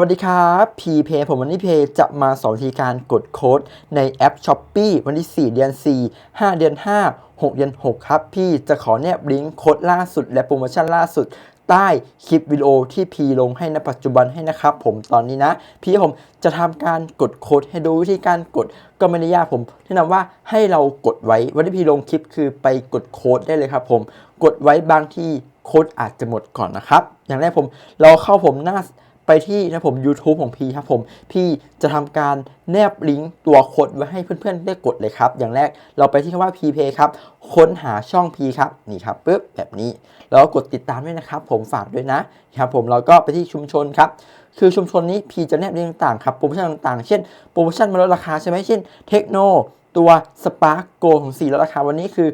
สวัสดีครับพีเพผมวันนี้เพจะมาสอนวิธีการกดโค้ดในแอป s h อ p e e วันที่ 4 เดือน 4 5 เดือน 5 6 เดือน 6 ครับ พี่จะขอแนบลิงก์โค้ดล่าสุดและโปรโมชั่นล่าสุด ใต้คลิปวิดีโอที่พีลงให้ในปัจจุบันให้นะครับ ผมตอนนี้นะ พี่ผมจะทำการกดโค้ดให้ดูวิธีการกดก็ไม่ได้ยากผมแนะนำว่าให้เรากดไว้วันที่พี่ลงคลิปคือไปกดโค้ดได้เลยครับ ผมกดไว้บางที่โค้ดอาจจะหมดก่อนนะครับ อย่างแรกผมเราเข้าผมหน้า ไปที่นะผม YouTube ของพี่ครับผม พี่จะทำการแนบลิงก์ตัวโค้ดไว้ให้เพื่อนๆได้กดเลยครับ อย่างแรกเราไปที่คำว่า PPay ครับ ค้นหาช่อง P ครับนี่ครับปึ๊บแบบนี้ แล้วกดติดตามด้วยนะครับ ผมฝากด้วยนะครับผมเราก็ไปที่ชุมชนครับ คือชุมชนนี้พีจะแนบลิงก์ต่างๆครับโปรโมชั่นต่างๆ เช่นโปรโมชั่นมาลดราคาใช่ไหมเช่นเทคโน ตัว Spark Go ของ4ลดราคาวันนี้คือ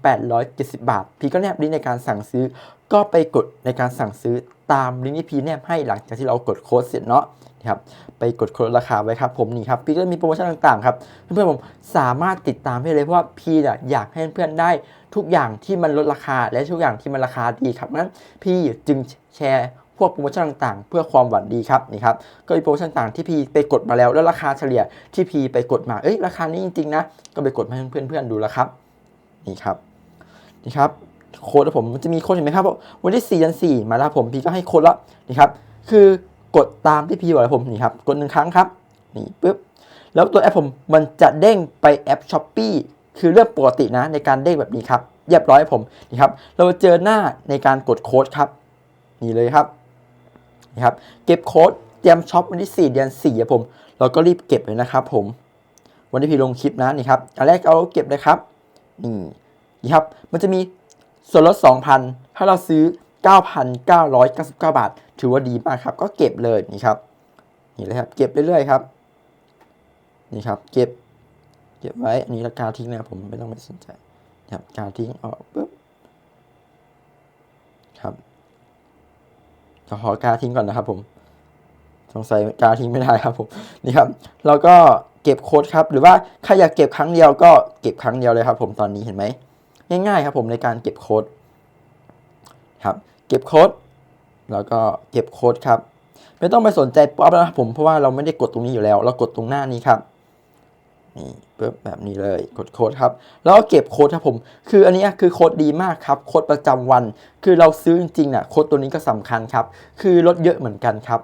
1,870 บาท พีก็แนบลิงก์ในการสั่งซื้อ ก็ไปกดในการสั่งซื้อตามลิงก์ที่พีแนบให้หลังจากที่เรากดโค้ดเสร็จเนาะนะครับไปกดโค้ดราคาไว้ครับผมนี่ครับพี่ก็มีโปรโมชั่นต่างๆครับเพื่อนๆผมสามารถติดตามได้เลยเพราะว่าพี่เนี่ยอยากให้เพื่อนๆได้ทุกอย่างที่มันลดราคาและทุกอย่างที่มันราคาดีครับนั้นพี่จึงแชร์ พวกโปรโมชั่นต่างๆ เพื่อความหวังดีครับนี่ครับก็มีโปรโมชั่นต่างๆที่พีไปกดมาแล้ว แล้วราคาเฉลี่ยที่พีไปกดมาเอ้ยราคานี้จริงๆนะก็ไปกดมาให้เพื่อนๆดูแล้วครับนี่ครับนี่ครับโค้ดผมมันจะมีโค้ดเห็นไหมครับวันที่4ยัน4มาแล้วผมพีก็ให้โค้ดแล้วนี่ครับคือกดตามที่พีบอกแล้วผมนี่ครับกดหนึ่งครั้งครับนี่ปุ๊บแล้วตัวแอปผมมันจะเด้งไปแอป s h อ p e e คือเรื่องปกตินะในการเด้งแบบนี้ครับเรียบร้อยผมนี่ครับเราเจอหน้าในการกดโค้ดครับนี่เลยครับ นี่ครับเก็บโค้ดเตรียมช็อปวันที่ 4 เดือน4ครับผม เราก็รีบเก็บเลยนะครับผม วันที่พี่ลงคลิปนะนี่ครับอันแรกเอาเก็บเลยครับนี่นี่ครับมันจะมีส่วนลด 2,000 ถ้าเราซื้อ 9,999 บาท ถือว่าดีมากครับ ก็เก็บเลยนี่ครับนี่เลยครับ เก็บเรื่อยๆครับนี่ครับ เก็บ เก็บไว้ อันนี้ราคาทิ้งนะครับผมไม่ต้องไปสนใจครับการทิ้งออกปุ๊บครับ ขอการทิ้งก่อนนะครับผมสงสัยการทิ้งไม่ได้ครับผมนี่ครับเราก็เก็บโค้ดครับ หรือว่าใครอยากเก็บครั้งเดียวก็เก็บครั้งเดียวเลยครับ ผมตอนนี้เห็นไหมง่ายๆครับผมในการเก็บโค้ดครับเก็บโค้ดแล้วก็เก็บโค้ดครับ ไม่ต้องไปสนใจป๊อปนะครับผมเพราะว่าเราไม่ได้กดตรงนี้อยู่แล้ว เรากดตรงหน้านี้ครับ นี่ปึ๊บแบบนี้เลยกดโค้ดครับ แล้วก็เก็บโค้ดครับผม คืออันนี้คือโค้ดดีมากครับ โค้ดประจำวัน คือเราซื้อจริงๆน่ะโค้ดตัวนี้ก็สำคัญครับ คือลดเยอะเหมือนกันครับ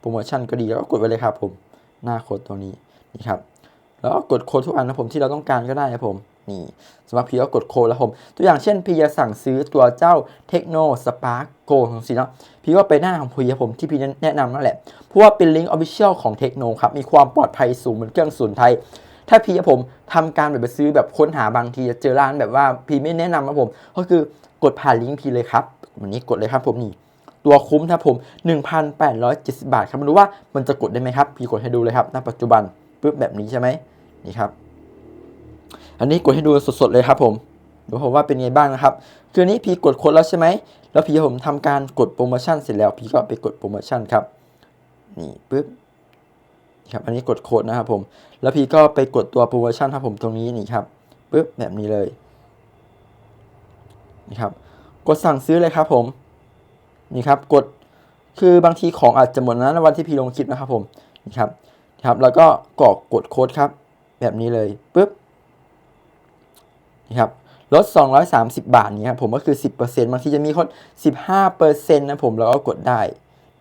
โปรโมชั่นก็ดีแล้วก็กดไว้เลยครับผม หน้าโค้ดตัวนี้นี่ครับ แล้วก็กดโค้ดทุกอันนะผมที่เราต้องการก็ได้ครับผมนี่สำหรับพี่ก็กดโค้ดแล้วผม ตัวอย่างเช่นพี่จะสั่งซื้อตัวเจ้าเทคโนสปาร์กโกของสิเนาะพี่ก็ไปหน้าของพี่ครับผมที่พี่แนะนำนั่นแหละเพราะว่าเป็นลิงก์ออฟฟิเชียลของเทคโนครับมีความปลอดภัยสูงเหมือนเครื่องศูนไทย ถ้าพี่กับผมทำการแบบไปซื้อแบบค้นหาบางทีจะเจอร้านแบบว่าพี่ไม่แนะนำครับผม ก็คือกดผ่านลิงก์พี่เลยครับวันนี้กดเลยครับผมนี่ตัวคุ้มครับผม 1,870 บาทครับมาดูว่ามันจะกดได้ไหมครับ พี่กดให้ดูเลยครับณปัจจุบันปึ๊บแบบนี้ใช่ไหมนี่ครับ อันนี้กดให้ดูสดๆเลยครับผมดูผมว่าเป็นไงบ้างนะครับคือนนี้พี่กดค้ดแล้วใช่ไหมแล้วพี่ผมทำการกดโปรโมชั่นเสร็จแล้ว พี่ก็ไปกดโปรโมชั่นครับ นี่ปึ๊บ ครับอันนี้กดโค้ดนะครับผม แล้วพี่ก็ไปกดตัวโปรโมชั่นครับผมตรงนี้นี่ครับปึ๊บแบบนี้เลยนี่ครับ กดสั่งซื้อเลยครับผมนี่ครับกดคือบางทีของอาจจะหมดนะในวันที่พี่ลงคลิปนะครับผมนี่ครับครับ แล้วก็กรอกกดโค้ดครับ แบบนี้เลยปุ๊บนี่ครับลด 230 บาทนี่ครับผมก็คือ 10%บางทีจะมีโค้ด15%นะผมแล้วก็กดได้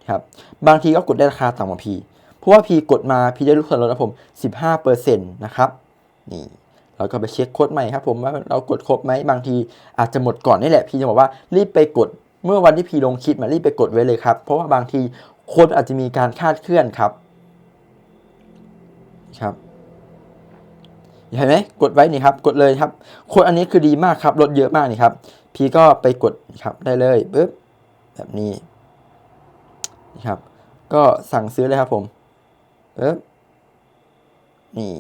ครับบางทีก็กดได้ราคาต่ำกว่าพี เพราะว่าพีกดมาพีได้ลูกส่วนลดนะผม 15%นะครับนี่เราก็ไปเช็คโค้ดใหม่ครับผมว่าเรากดครบไหมบางทีอาจจะหมดก่อนนี่แหละพีจะบอกว่ารีบไปกดเมื่อวันที่พีลงคลิปมารีบไปกดไว้เลยครับ เพราะว่าบางทีโค้ดอาจจะมีการคาดเคลื่อนครับครับเห็นไหมกดไว้นี่ครับ กดเลยครับโค้ดอันนี้คือดีมากครับลดเยอะมากนี่ครับ พีก็ไปกดครับได้เลยปึ๊บแบบนี้นี่ครับ ก็สั่งซื้อเลยครับผม ปึ๊บนี่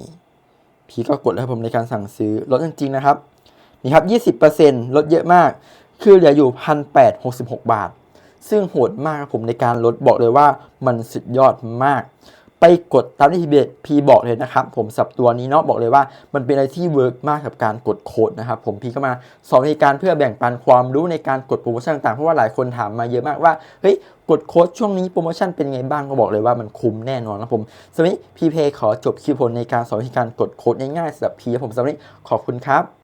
พีก็กดให้ผมในการสั่งซื้อลดจริงๆนะครับนี่ครับ 20%ลดเยอะมาก คือเหลืออยู่ 1,866 บาท ซึ่งโหดมากครับผมในการลดบอกเลยว่ามันสุดยอดมาก ไปกดตามที่พีบอกเลยนะครับ ผมสับตัวนี้เนาะบอกเลยว่า มันเป็นอะไรที่เวิร์กมากกับการกดโค้ดนะครับ ผมพีก็มาสอนวิธีการเพื่อแบ่งปันความรู้ในการกดโปรโมชั่นต่างๆเพราะว่าหลายคนถามมาเยอะมากว่าเฮ้ยกดโค้ดช่วงนี้โปรโมชั่นเป็นไงบ้างก็บอกเลยว่ามันคุ้มแน่นอนนะผมสำหรับวันนี้พีเพขอจบคลิปผลในการสอนวิธีการกดโค้ดง่ายๆสำหรับพีผมสำหรับวันนี้ขอบคุณครับ